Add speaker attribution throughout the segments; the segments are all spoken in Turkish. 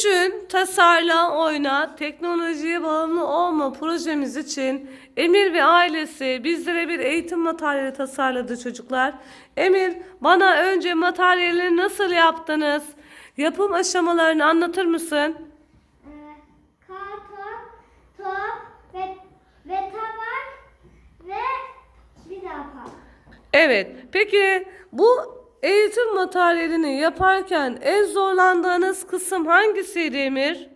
Speaker 1: Düşün, tasarla, oyna, teknolojiye bağımlı olma projemiz için Emir ve ailesi bizlere bir eğitim materyali tasarladı çocuklar. Emir, bana önce materyalleri nasıl yaptınız? Yapım aşamalarını anlatır mısın?
Speaker 2: Ee, karton, top ve, ve tabak ve bir daha.
Speaker 1: Evet. Peki bu eğitim materyalini yaparken en zorlandığınız kısım hangisiydi Emir?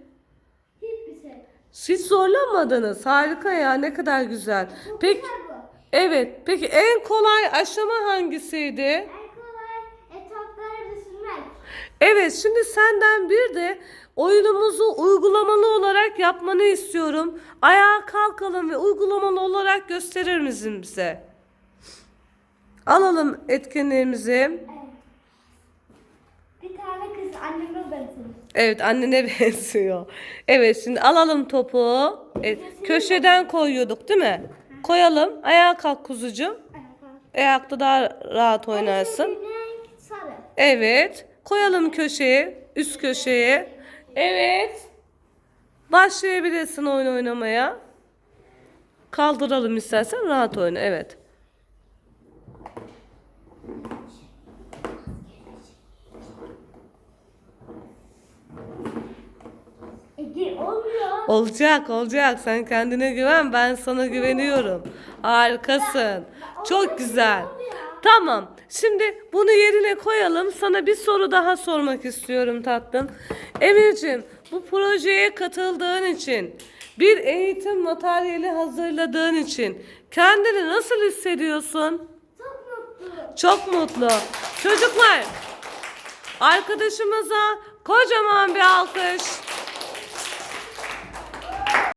Speaker 2: Hiçbir şey.
Speaker 1: Hiç zorlanmadınız. Harika ya. Ne kadar güzel.
Speaker 2: Çok
Speaker 1: Peki
Speaker 2: güzel bu.
Speaker 1: Evet. Peki en kolay aşama hangisiydi?
Speaker 2: En kolay etapları düşürmek.
Speaker 1: Evet, şimdi senden bir de oyunumuzu uygulamalı olarak yapmanı istiyorum. Ayağa kalkalım ve uygulamalı olarak gösterir misin bize? Alalım etkinliğimizi.
Speaker 2: Bir tane kız anneme benziyor.
Speaker 1: Evet, annene benziyor. Evet, şimdi alalım topu. Evet, köşeden koyuyorduk değil mi? Koyalım. Ayağa kalk kuzucuğum. Ayakta daha rahat oynarsın. Evet. Koyalım köşeye. Üst köşeye. Evet. Başlayabilirsin oyun oynamaya. Kaldıralım istersen rahat oyna. Evet.
Speaker 2: Olmuyor.
Speaker 1: Olacak olacak. Sen kendine güven. Ben sana güveniyorum. Harikasın. Çok güzel. Tamam. Şimdi bunu yerine koyalım. Sana bir soru daha sormak istiyorum tatlım. Emir'cim bu projeye katıldığın için bir eğitim materyali hazırladığın için kendini nasıl hissediyorsun?
Speaker 2: Çok mutlu.
Speaker 1: Çok mutlu. Çocuklar arkadaşımıza kocaman bir alkış.